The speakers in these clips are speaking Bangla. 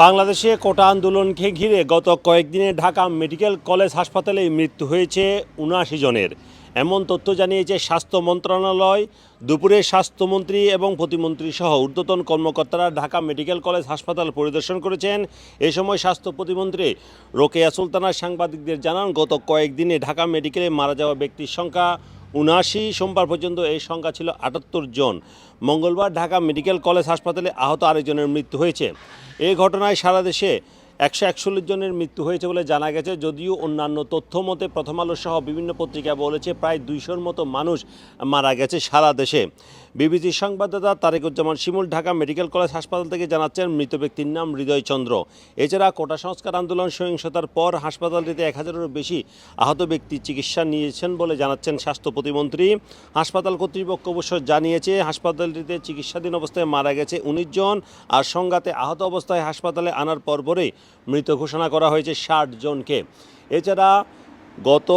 বাংলাদেশে কোটা আন্দোলনকে ঘিরে গত কয়েকদিনে ঢাকা মেডিকেল কলেজ হাসপাতালে মৃত্যু হয়েছে উনআশি জনের। এমন তথ্য জানিয়েছে স্বাস্থ্য মন্ত্রণালয়। দুপুরে স্বাস্থ্যমন্ত্রী এবং প্রতিমন্ত্রী সহ ঊর্ধ্বতন কর্মকর্তারা ঢাকা মেডিকেল কলেজ হাসপাতাল পরিদর্শন করেছেন। এ সময় স্বাস্থ্য প্রতিমন্ত্রী রোকেয়া সুলতানা সাংবাদিকদের জানান, গত কয়েকদিনে ঢাকা মেডিকেলে মারা যাওয়া ব্যক্তির সংখ্যা উনআশি সোমবার পর্যন্ত এই সংখ্যা ছিল আটাত্তর জন। মঙ্গলবার ঢাকা মেডিকেল কলেজ হাসপাতালে আহত আরেকজনের মৃত্যু হয়েছে। এ ঘটনায় সারা দেশে একশো একচল্লিশ জনের মৃত্যু হয়েছে বলে জানা গেছে। যদিও অন্যান্য তথ্য মতে প্রথম আলো সহ বিভিন্ন পত্রিকা বলেছে প্রায় দুইশোর মতো মানুষ মারা গেছে সারা দেশে। বিবিসির সংবাদদাতা তারেকুজ্জামান শিমুল ঢাকা মেডিকেল কলেজ হাসপাতাল থেকে জানাচ্ছেন, মৃত ব্যক্তির নাম হৃদয় চন্দ্র। এছাড়া কোটা সংস্কার আন্দোলন সহিংসতার পর হাসপাতালটিতে এক হাজারেরও বেশি আহত ব্যক্তি চিকিৎসা নিয়েছেন বলে জানাচ্ছেন স্বাস্থ্য প্রতিমন্ত্রী। হাসপাতাল কর্তৃপক্ষ অবশ্য জানিয়েছে, হাসপাতালটিতে চিকিৎসাধীন অবস্থায় মারা গেছে উনিশ জন আর সংঘাতে আহত অবস্থায় হাসপাতালে আনার পরপরই মৃত ঘোষণা করা হয়েছে ষাট জনকে। এছাড়া গত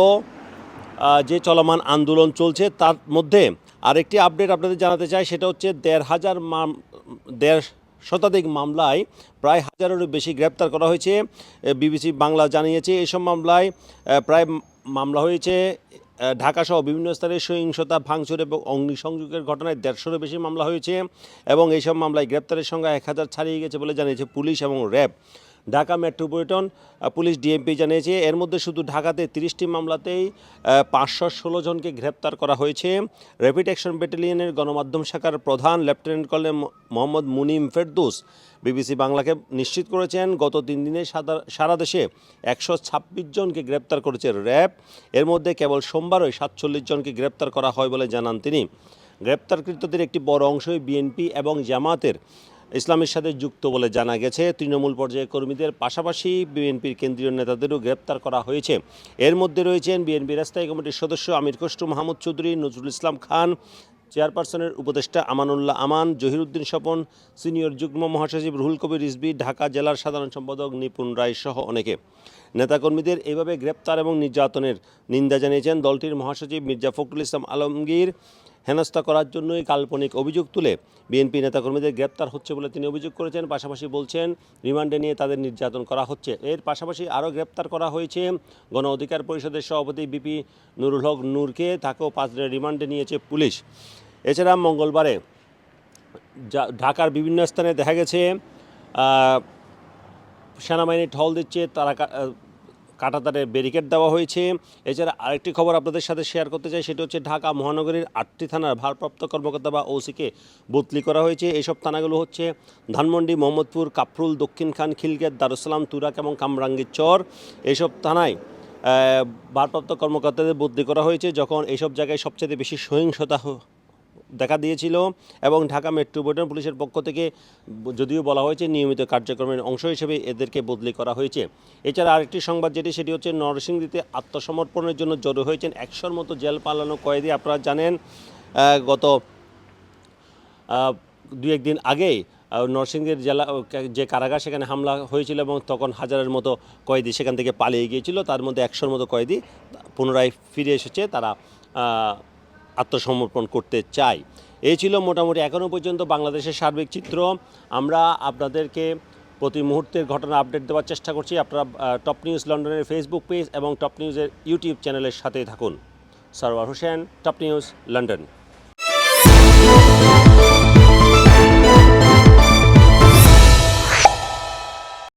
যে চলমান আন্দোলন চলছে, তার মধ্যে আরেকটি আপডেট আপনাদের জানাতে চাই, সেটা হচ্ছে দেড় হাজার মাম, দেড় শতাধিক মামলায় প্রায় হাজারেরও বেশি গ্রেপ্তার করা হয়েছে। বিবিসি বাংলা জানিয়েছে, এসব মামলায় প্রায় মামলা হয়েছে ঢাকাসহ বিভিন্ন স্থানে সহিংসতা, ভাঙচুর এবং অগ্নিসংযোগের ঘটনায় দেড়শোরও বেশি মামলা হয়েছে এবং এইসব মামলায় গ্রেপ্তারের সংখ্যা এক হাজার ছাড়িয়ে গেছে বলে জানিয়েছে পুলিশ এবং RAB. Dhaka metropolitan police DMP জানিয়েছে, এর মধ্যে শুধু ঢাকাতে তিরিশটি মামলাতেই পাঁচশো ষোলো জনকে গ্রেপ্তার করা হয়েছে। র্যাপিড অ্যাকশন ব্যাটালিয়নের গণমাধ্যম শাখার প্রধান lieutenant colonel Mohammad Munim Ferdous BBC বাংলাকে নিশ্চিত করেছেন, গত তিন দিনে সারা দেশে একশো ছাব্বিশ জনকে গ্রেপ্তার করেছে র্যাব। এর মধ্যে কেবল সোমবারই সাতচল্লিশ জনকে গ্রেপ্তার করা হয় বলে জানান তিনি। গ্রেপ্তারকৃতদের একটি বড় অংশই বিএনপি এবং জামাতের। ইসলামের সাথে যুক্ত বলে জানা গেছে, তৃণমূল পর্যায়ে কর্মীদের পাশাপাশি বিএনপির কেন্দ্রীয় নেতাদেরও গ্রেপ্তার করা হয়েছে। এর মধ্যে রয়েছেন বিএনপি রাস্তায় কমিটির সদস্য আমির খসরু মাহমুদ চৌধুরী, নজরুল ইসলাম খান, চেয়ারপারসনের উপদেষ্টা আমানুল্লাহ আমান, জহিরুদ্দিন স্বপন, সিনিয়র যুগ্ম মহাসচিব রুহুল কবির রিজবি ঢাকা জেলার সাধারণ সম্পাদক নিপুণ রায় সহ অনেকে। নেতাকর্মীদের এইভাবে গ্রেপ্তার এবং নির্যাতনের নিন্দা জানিয়েছেন দলটির মহাসচিব মির্জা ফখরুল ইসলাম আলমগীর। হেনস্থা করার জন্যই কাল্পনিক অভিযোগ তুলে বিএনপি নেতাকর্মীদের গ্রেপ্তার হচ্ছে বলে তিনি অভিযোগ করেছেন। পাশাপাশি বলছেন, রিমান্ডে নিয়ে তাদের নির্যাতন করা হচ্ছে। এর পাশাপাশি আরও গ্রেপ্তার করা হয়েছে গণ অধিকার পরিষদের সভাপতি বিপি নুরুল হক নূরকে। তাকেও পাঁচ দিনের রিমান্ডে নিয়েছে পুলিশ। এছাড়া মঙ্গলবারে ঢাকার বিভিন্ন স্থানে দেখা গেছে সেনাবাহিনী ঢল দিচ্ছে তারা কাটাতারে ব্যারিকেড দেওয়া হয়েছে। এছাড়া আরেকটি খবর আপনাদের সাথে শেয়ার করতে চাই, সেটা হচ্ছে ঢাকা মহানগরীর আটটি থানার ভারপ্রাপ্ত কর্মকর্তা বা ওসিকে বদলি করা হয়েছে। এইসব থানাগুলো হচ্ছে ধানমন্ডি, মোহাম্মদপুর কাফরুল দক্ষিণ খান খিলগেট দারুসালাম তুরাক এবং কামরাঙ্গীর চর। এইসব থানায় ভারপ্রাপ্ত কর্মকর্তাদের বদলি করা হয়েছে, যখন এইসব জায়গায় সবচেয়ে বেশি সহিংসতা দেখা দিয়েছিল এবং ঢাকা মেট্রোপলিটন পুলিশের পক্ষ থেকে যদিও বলা হয়েছে নিয়মিত কার্যক্রমের অংশ হিসেবে এদেরকে বদলি করা হয়েছে। এছাড়া আরেকটি সংবাদ যেটি, সেটি হচ্ছে নরসিংদীতে আত্মসমর্পণের জন্য জড়ো হয়েছেন একশোর মতো জেল পালানো কয়েদি। আপনারা জানেন গত দু একদিন আগেই নরসিংদীর জেলা, যে কারাগার, সেখানে হামলা হয়েছিল এবং তখন হাজারের মতো কয়েদি সেখান থেকে পালিয়ে গিয়েছিল। তার মধ্যে একশোর মতো কয়েদি পুনরায় ফিরে এসেছে। তারা আত্মসমর্পণ করতে চাই। এই ছিল মোটামুটি এখনও পর্যন্ত বাংলাদেশের সার্বিক চিত্র। আমরা আপনাদেরকে প্রতি মুহূর্তের ঘটনা আপডেট দেওয়ার চেষ্টা করছি। আপনারা টপ নিউজ লন্ডনের ফেসবুক পেজ এবং টপ নিউজের ইউটিউব চ্যানেলের সাথেই থাকুন। Sarwar Hossain top news London